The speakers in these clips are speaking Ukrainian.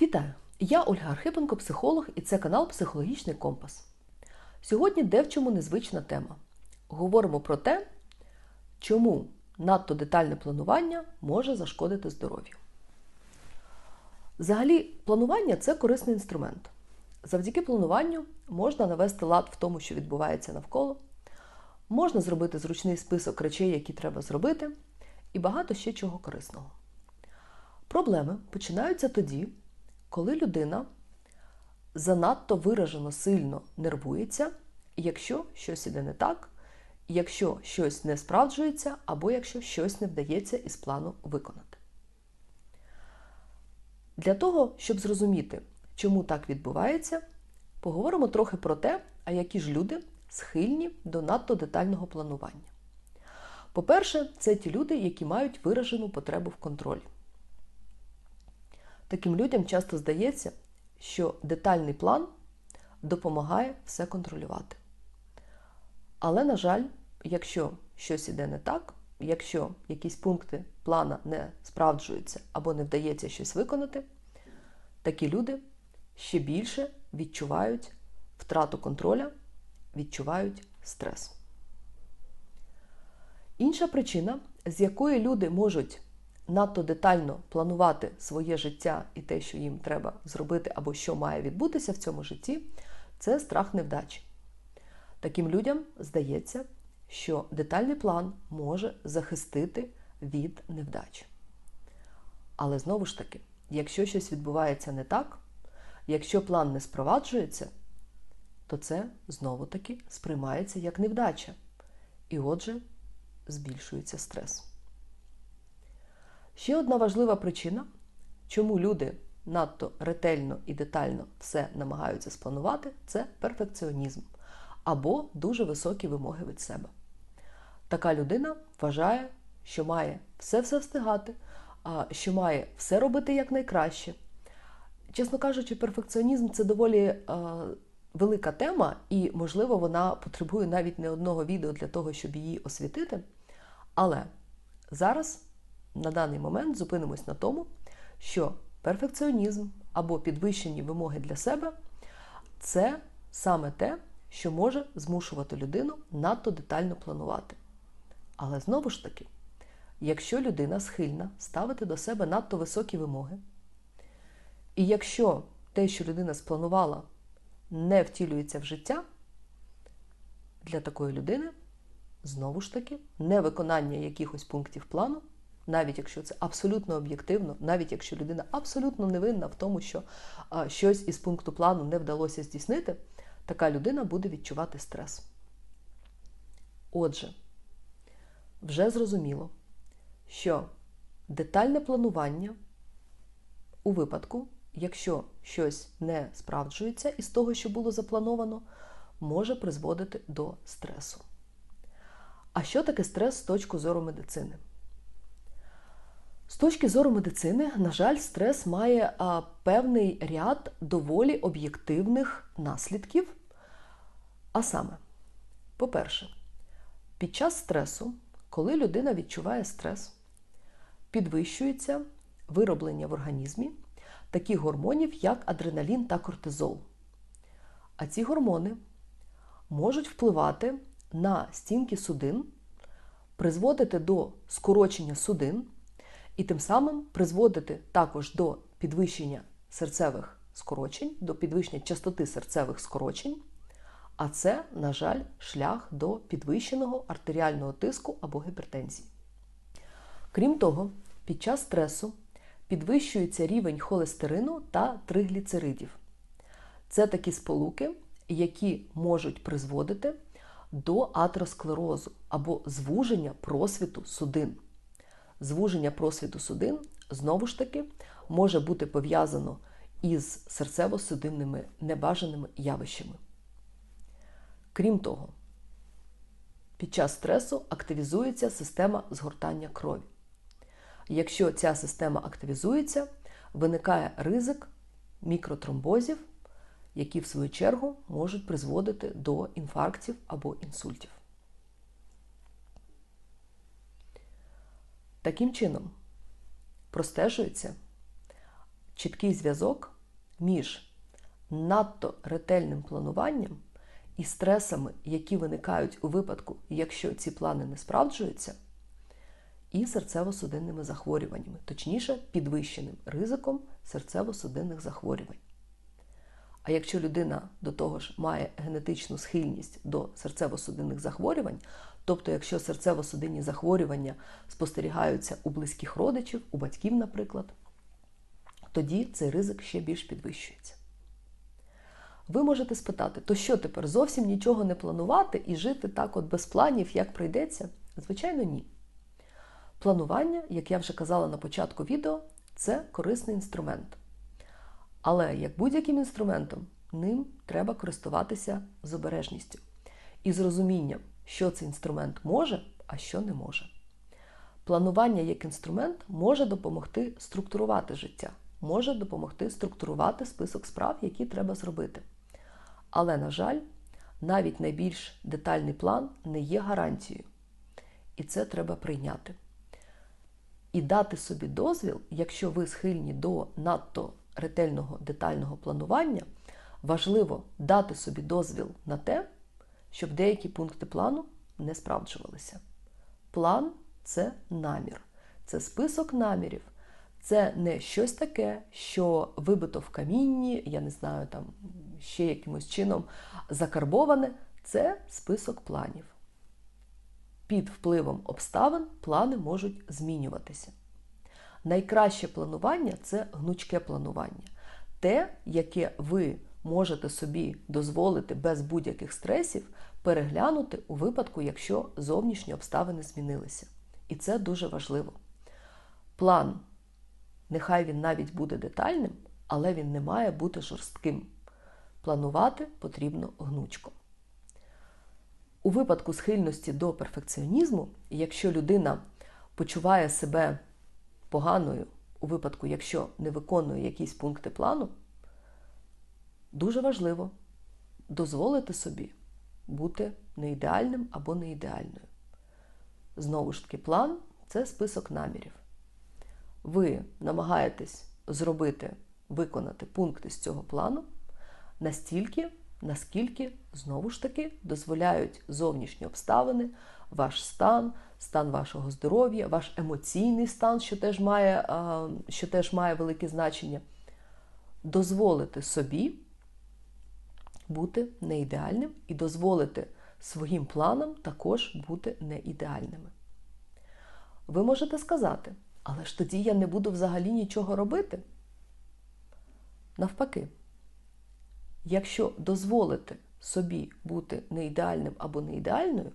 Вітаю! Я Ольга Архипенко, психолог, і це канал Психологічний Компас. Сьогодні де в чому незвична тема. Говоримо про те, чому надто детальне планування може зашкодити здоров'ю. Взагалі, планування це корисний інструмент. Завдяки плануванню можна навести лад в тому, що відбувається навколо, можна зробити зручний список речей, які треба зробити, і багато ще чого корисного. Проблеми починаються тоді, коли людина занадто виражено сильно нервується, якщо щось іде не так, якщо щось не справджується, або якщо щось не вдається із плану виконати. Для того, щоб зрозуміти, чому так відбувається, поговоримо трохи про те, а які ж люди схильні до надто детального планування. По-перше, це ті люди, які мають виражену потребу в контролі. Таким людям часто здається, що детальний план допомагає все контролювати. Але, на жаль, якщо щось іде не так, якщо якісь пункти плана не справджуються або не вдається щось виконати, такі люди ще більше відчувають втрату контроля, відчувають стрес. Інша причина, з якої люди можуть надто детально планувати своє життя і те, що їм треба зробити, або що має відбутися в цьому житті, це страх невдачі. Таким людям здається, що детальний план може захистити від невдач. Але знову ж таки, якщо щось відбувається не так, якщо план не спроваджується, то це знову таки сприймається як невдача. І отже, збільшується стрес. Ще одна важлива причина, чому люди надто ретельно і детально все намагаються спланувати, це перфекціонізм або дуже високі вимоги від себе. Така людина вважає, що має все-все встигати, що має все робити якнайкраще. Чесно кажучи, перфекціонізм це доволі велика тема, і, можливо, вона потребує навіть не одного відео для того, щоб її освітити. Але зараз на даний момент зупинимось на тому, що перфекціонізм або підвищені вимоги для себе це саме те, що може змушувати людину надто детально планувати. Але знову ж таки, якщо людина схильна ставити до себе надто високі вимоги, і якщо те, що людина спланувала, не втілюється в життя, для такої людини, знову ж таки, невиконання якихось пунктів плану навіть якщо це абсолютно об'єктивно, навіть якщо людина абсолютно невинна в тому, що щось із пункту плану не вдалося здійснити, така людина буде відчувати стрес. Отже, вже зрозуміло, що детальне планування у випадку, якщо щось не справджується із того, що було заплановано, може призводити до стресу. А що таке стрес з точки зору медицини? З точки зору медицини, на жаль, стрес має а, певний ряд доволі об'єктивних наслідків. А саме, по-перше, під час стресу, коли людина відчуває стрес, підвищується вироблення в організмі таких гормонів, як адреналін та кортизол. А ці гормони можуть впливати на стінки судин, призводити до скорочення судин і тим самим призводити також до підвищення серцевих скорочень, до підвищення частоти серцевих скорочень. А це, на жаль, шлях до підвищеного артеріального тиску або гіпертензії. Крім того, під час стресу підвищується рівень холестерину та тригліцеридів. Це такі сполуки, які можуть призводити до атеросклерозу або звуження просвіту судин звуження просвіту судин знову ж таки може бути пов'язано із серцево-судинними небажаними явищами. Крім того, під час стресу активізується система згортання крові. Якщо ця система активізується, виникає ризик мікротромбозів, які в свою чергу можуть призводити до інфарктів або інсультів. Таким чином, простежується, чіткий зв'язок між надто ретельним плануванням і стресами, які виникають у випадку, якщо ці плани не справджуються, і серцево-судинними захворюваннями, точніше, підвищеним ризиком серцево-судинних захворювань. А якщо людина до того ж має генетичну схильність до серцево-судинних захворювань, тобто якщо серцево-судинні захворювання спостерігаються у близьких родичів, у батьків, наприклад, тоді цей ризик ще більш підвищується. Ви можете спитати, то що тепер зовсім нічого не планувати і жити так от без планів, як прийдеться? Звичайно, ні. Планування, як я вже казала на початку відео, це корисний інструмент. Але як будь-яким інструментом, ним треба користуватися з обережністю і з розумінням, що цей інструмент може, а що не може. Планування як інструмент може допомогти структурувати життя, може допомогти структурувати список справ, які треба зробити. Але, на жаль, навіть найбільш детальний план не є гарантією. І це треба прийняти. І дати собі дозвіл, якщо ви схильні до надто ретельного детального планування, важливо дати собі дозвіл на те, щоб деякі пункти плану не справджувалися. План це намір, це список намірів. Це не щось таке, що вибито в камінні, я не знаю, там ще якимось чином закарбоване. Це список планів. Під впливом обставин плани можуть змінюватися. Найкраще планування це гнучке планування. Те, яке ви можете собі дозволити без будь-яких стресів переглянути у випадку, якщо зовнішні обставини змінилися. І це дуже важливо. План, нехай він навіть буде детальним, але він не має бути жорстким. Планувати потрібно гнучко. У випадку схильності до перфекціонізму, якщо людина почуває себе поганою, у випадку, якщо не виконує якісь пункти плану, дуже важливо дозволити собі бути не ідеальним або не ідеальною. Знову ж таки, план це список намірів. Ви намагаєтесь зробити, виконати пункти з цього плану настільки, наскільки, знову ж таки, дозволяють зовнішні обставини, ваш стан, стан вашого здоров'я, ваш емоційний стан, що теж має, що теж має велике значення, дозволити собі бути неідеальним і дозволити своїм планам також бути неідеальними. Ви можете сказати, але ж тоді я не буду взагалі нічого робити. Навпаки, якщо дозволити собі бути неідеальним або неідеальною,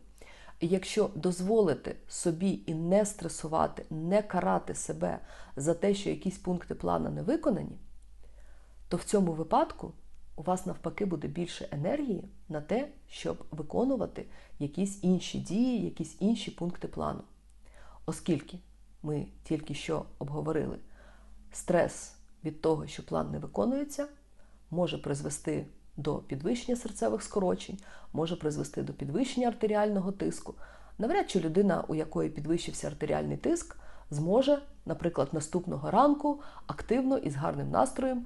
якщо дозволити собі і не стресувати, не карати себе за те, що якісь пункти плану не виконані, то в цьому випадку у вас навпаки буде більше енергії на те, щоб виконувати якісь інші дії, якісь інші пункти плану. Оскільки ми тільки що обговорили, стрес від того, що план не виконується, може призвести до підвищення серцевих скорочень, може призвести до підвищення артеріального тиску. Навряд чи людина, у якої підвищився артеріальний тиск, зможе, наприклад, наступного ранку активно і з гарним настроєм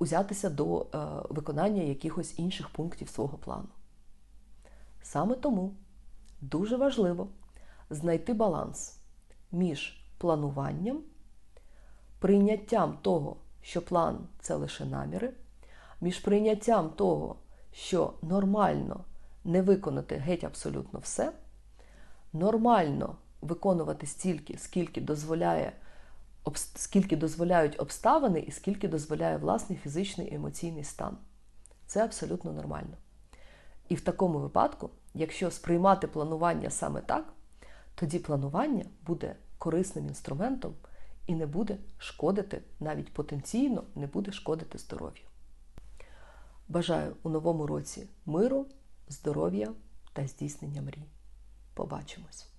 узятися до е, виконання якихось інших пунктів свого плану. Саме тому дуже важливо знайти баланс між плануванням, прийняттям того, що план це лише наміри, між прийняттям того, що нормально не виконати геть абсолютно все, нормально виконувати стільки, скільки дозволяє скільки дозволяють обставини і скільки дозволяє власний фізичний і емоційний стан. Це абсолютно нормально. І в такому випадку, якщо сприймати планування саме так, тоді планування буде корисним інструментом і не буде шкодити, навіть потенційно не буде шкодити здоров'ю. Бажаю у новому році миру, здоров'я та здійснення мрій. Побачимось!